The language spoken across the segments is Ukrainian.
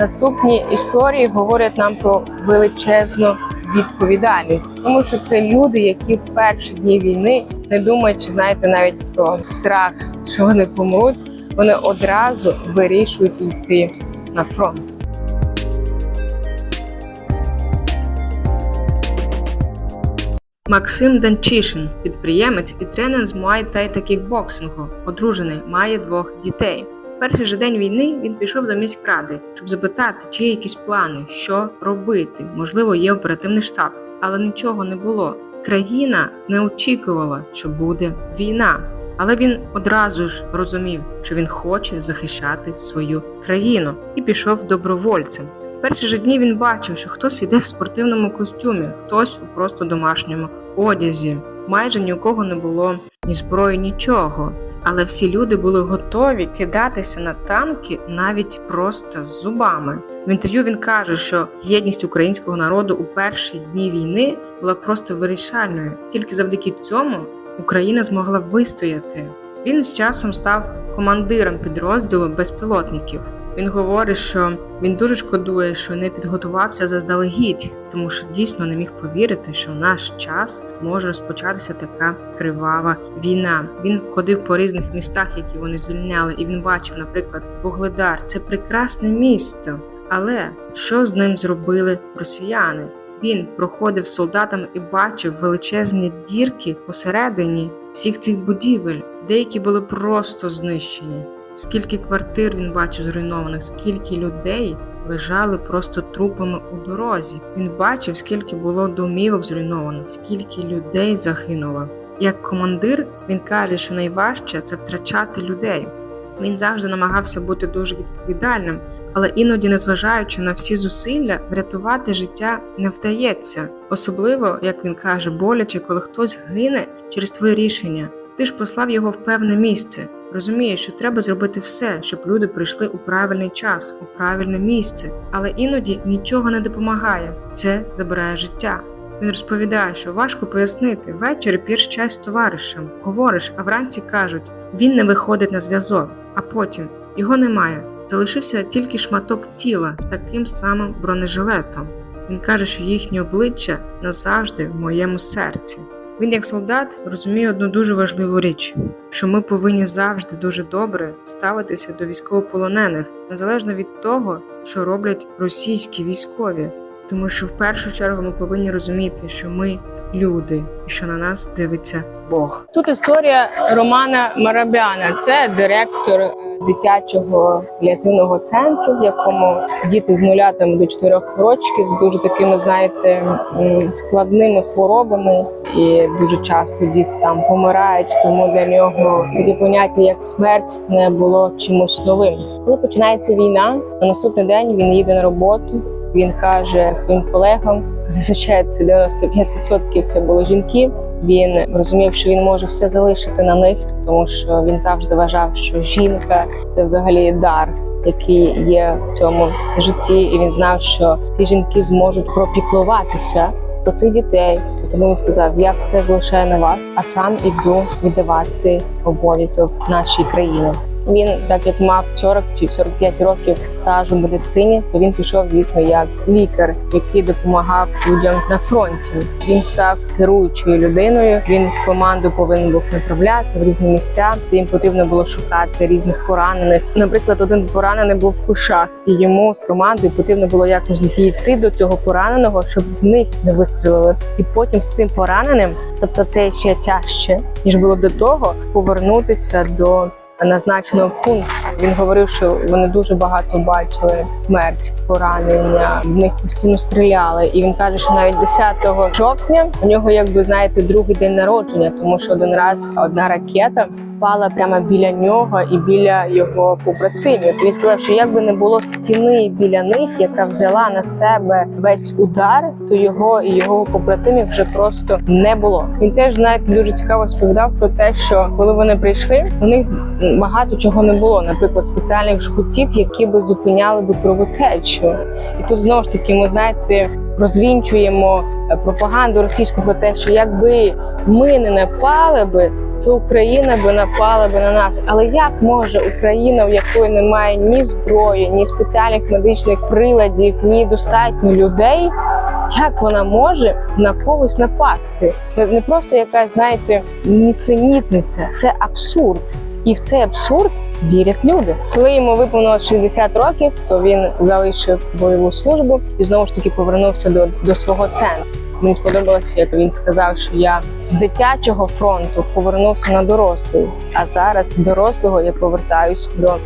Наступні історії говорять нам про величезну відповідальність, тому що це люди, які в перші дні війни не думають, чи знаєте навіть про страх, що вони помруть. Вони одразу вирішують йти на фронт. Максим Данчишин, підприємець і тренер з Муай-Тай та кікбоксингу, одружений, має двох дітей. Перший же день війни він пішов до міськради, щоб запитати, чи є якісь плани, що робити. Можливо, є оперативний штаб, але нічого не було. Країна не очікувала, що буде війна. Але він одразу ж розумів, що він хоче захищати свою країну і пішов добровольцем. Перші ж дні він бачив, що хтось йде в спортивному костюмі, хтось у просто домашньому одязі. Майже ні у кого не було ні зброї, нічого. Але всі люди були готові кидатися на танки навіть просто з зубами. В інтерв'ю він каже, що єдність українського народу у перші дні війни була просто вирішальною. Тільки завдяки цьому Україна змогла вистояти. Він з часом став командиром підрозділу безпілотників. Він говорить, що він дуже шкодує, що не підготувався заздалегідь, тому що дійсно не міг повірити, що в наш час може розпочатися така кривава війна. Він ходив по різних містах, які вони звільняли, і він бачив, наприклад, Вугледар. Це прекрасне місто. Але що з ним зробили росіяни? Він проходив з солдатами і бачив величезні дірки посередині всіх цих будівель. Деякі були просто знищені. Скільки квартир він бачив зруйнованих, скільки людей лежали просто трупами у дорозі. Він бачив, скільки було домівок зруйновано, скільки людей загинуло. Як командир він каже, що найважче це втрачати людей. Він завжди намагався бути дуже відповідальним, але іноді, незважаючи на всі зусилля, врятувати життя не вдається. Особливо, як він каже, боляче, коли хтось гине через твоє рішення. Ти ж послав його в певне місце. Розумієш, що треба зробити все, щоб люди прийшли у правильний час, у правильне місце. Але іноді нічого не допомагає. Це забирає життя. Він розповідає, що важко пояснити ввечері п'єш чай з товаришем, говориш, а вранці кажуть, він не виходить на зв'язок, а потім його немає. Залишився тільки шматок тіла з таким самим бронежилетом. Він каже, що їхнє обличчя назавжди в моєму серці. Він, як солдат, розуміє одну дуже важливу річ: що ми повинні завжди дуже добре ставитися до військовополонених, незалежно від того, що роблять російські військові. Тому що в першу чергу ми повинні розуміти, що ми люди, і що на нас дивиться Бог. Тут історія Романа Марабяна, це директор е, дитячого паліативного центру, в якому діти з нуля там до 4 років з дуже такими, знаєте, складними хворобами, і дуже часто діти там помирають. Тому для нього таке поняття як смерть не було чимось новим. Коли починається війна, на наступний день він їде на роботу. Він каже своїм колегам, зазвичай це 95% це були жінки. Він розумів, що він може все залишити на них, тому що він завжди вважав, що жінка це взагалі дар, який є в цьому житті, і він знав, що ці жінки зможуть пропіклуватися про цих дітей. Тому він сказав: Я все залишаю на вас, а сам іду віддавати обов'язок нашій країні. Він, так як мав 40 чи 45 років стажу в медицині, то він пішов, звісно, як лікар, який допомагав людям на фронті. Він став керуючою людиною. Він команду повинен був направляти в різні місця. Їм потрібно було шукати різних поранених. Наприклад, один поранений був в кушах, і йому з командою потрібно було якось дійти до цього пораненого, щоб в них не вистрілили. І потім з цим пораненим, тобто це ще тяжче ніж було до того, повернутися до назначеного пункту. Він говорив, що вони дуже багато бачили смерть, поранення. В них постійно стріляли. І він каже, що навіть 10 жовтня у нього, якби знаєте, другий день народження, тому що один раз одна ракета впала прямо біля нього і біля його побратимів. Він сказав, що якби не було стіни біля них, яка взяла на себе весь удар, то його і його побратимів вже просто не було. Він теж знаєте, дуже цікаво розповідав про те, що коли вони прийшли, у них багато чого не було, наприклад, спеціальних жгутів, які би зупиняли би кровотечу. І тут знову ж таки, ми знаєте, розвінчуємо е, пропаганду російську про те, що якби ми не напали би, то Україна би напала би на нас. Але як може Україна, в якої немає ні зброї, ні спеціальних медичних приладів, ні достатньо людей? Як вона може на когось напасти? Це не просто якась, знаєте, нісенітниця, це абсурд. І в цей абсурд вірять люди. Коли йому виповнилось 60 років, то він залишив бойову службу і знову ж таки повернувся до, до свого центру. Мені сподобалося, як він сказав, що я з дитячого фронту повернувся на дорослий, а зараз дорослого я повертаюсь до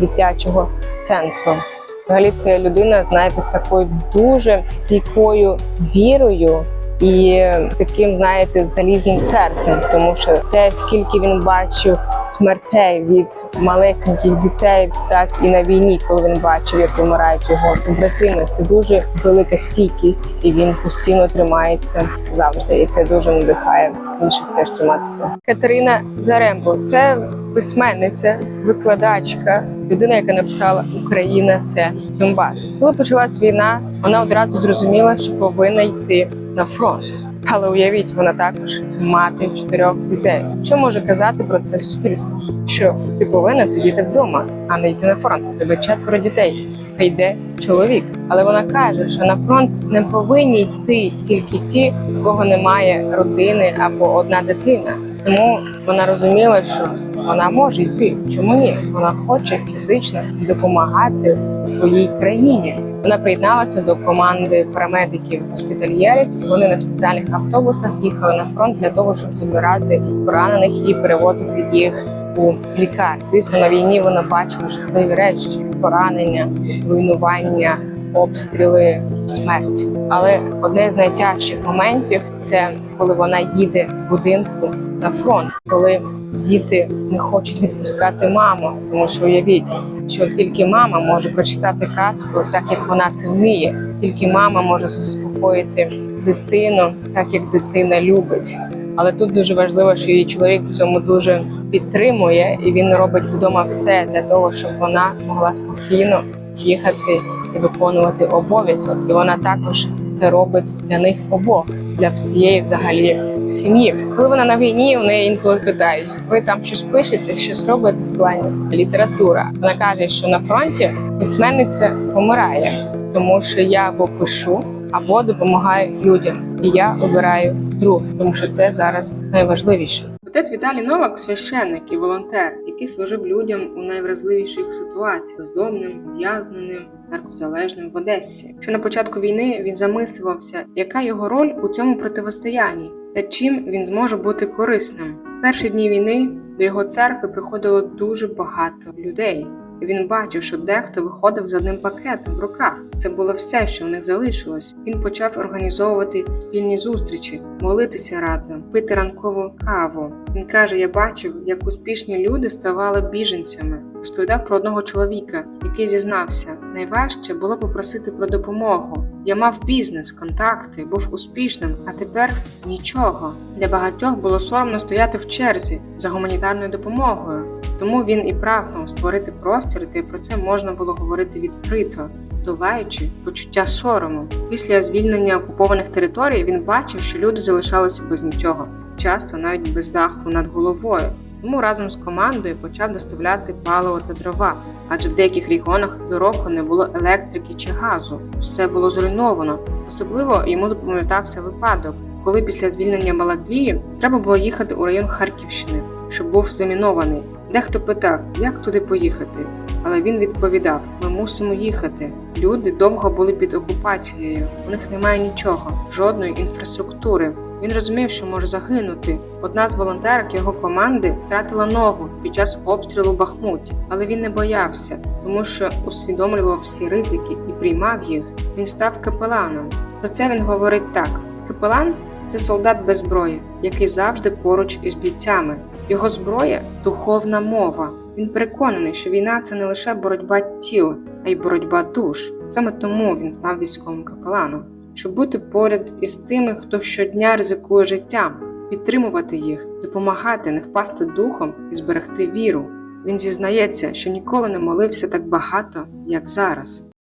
дитячого центру. Взагалі, це людина, знаєте, з такою дуже стійкою вірою і таким, знаєте, залізним серцем, тому що те, скільки він бачив смертей від малесеньких дітей, так і на війні, коли він бачив, як вимирають його побратими, це дуже велика стійкість, і він постійно тримається завжди. І це дуже надихає інших теж триматися. Катерина Зарембо це письменниця, викладачка, людина, яка написала Україна це Донбас. Коли почалась війна, вона одразу зрозуміла, що повинна йти на фронт. Але уявіть, вона також мати чотирьох дітей. Що може казати про це суспільство? Що ти повинна сидіти вдома, а не йти на фронт. У тебе четверо дітей. Та йде чоловік. Але вона каже, що на фронт не повинні йти тільки ті, у кого немає родини або одна дитина. Тому вона розуміла, що вона може йти. Чому ні? Вона хоче фізично допомагати своїй країні. Вона приєдналася до команди парамедиків госпітальєрів. Вони на спеціальних автобусах їхали на фронт для того, щоб забирати поранених і перевозити їх у лікар. Звісно, на війні вона бачила жахливі речі: поранення, руйнування, обстріли, смерть. Але одне з найтяжчих моментів це коли вона їде з будинку на фронт, коли діти не хочуть відпускати маму, тому що уявіть, що тільки мама може прочитати казку, так як вона це вміє. Тільки мама може заспокоїти дитину, так як дитина любить. Але тут дуже важливо, що її чоловік в цьому дуже підтримує, і він робить вдома все для того, щоб вона могла спокійно їхати і виконувати обов'язок. І вона також це робить для них обох, для всієї взагалі сім'ї. Коли вона на війні, у неї інколи питають: ви там щось пишете, щось робите в плані література. Вона каже, що на фронті письменниця помирає, тому що я або пишу, або допомагаю людям, і я обираю друге, тому що це зараз найважливіше. Отець Віталій Новак священник і волонтер, який служив людям у найвразливіших ситуаціях бездомним, ув'язненим, наркозалежним в Одесі. Ще на початку війни він замислювався, яка його роль у цьому противостоянні та чим він зможе бути корисним. В перші дні війни до його церкви приходило дуже багато людей. Він бачив, що дехто виходив з одним пакетом в руках. Це було все, що в них залишилось. Він почав організовувати вільні зустрічі, молитися разом, пити ранкову каву. Він каже: Я бачив, як успішні люди ставали біженцями. Розповідав про одного чоловіка, який зізнався: найважче було попросити про допомогу. Я мав бізнес, контакти, був успішним, а тепер нічого. Для багатьох було соромно стояти в черзі за гуманітарною допомогою. Тому він і прагнув створити простір, де про це можна було говорити відкрито, долаючи почуття сорому. Після звільнення окупованих територій він бачив, що люди залишалися без нічого, часто навіть без даху над головою. Тому разом з командою почав доставляти паливо та дрова, адже в деяких регіонах до року не було електрики чи газу. Все було зруйновано. Особливо йому запам'ятався випадок, коли після звільнення Балаклії треба було їхати у район Харківщини, що був замінований. Дехто питав, як туди поїхати, але він відповідав: ми мусимо їхати. Люди довго були під окупацією, у них немає нічого, жодної інфраструктури. Він розумів, що може загинути. Одна з волонтерок його команди втратила ногу під час обстрілу в але він не боявся, тому що усвідомлював всі ризики і приймав їх. Він став капеланом. Про це він говорить так: капелан це солдат без зброї, який завжди поруч із бійцями. Його зброя духовна мова. Він переконаний, що війна це не лише боротьба тіл, а й боротьба душ. Саме тому він став військовим капеланом, щоб бути поряд із тими, хто щодня ризикує життям, підтримувати їх, допомагати, не впасти духом і зберегти віру. Він зізнається, що ніколи не молився так багато, як зараз.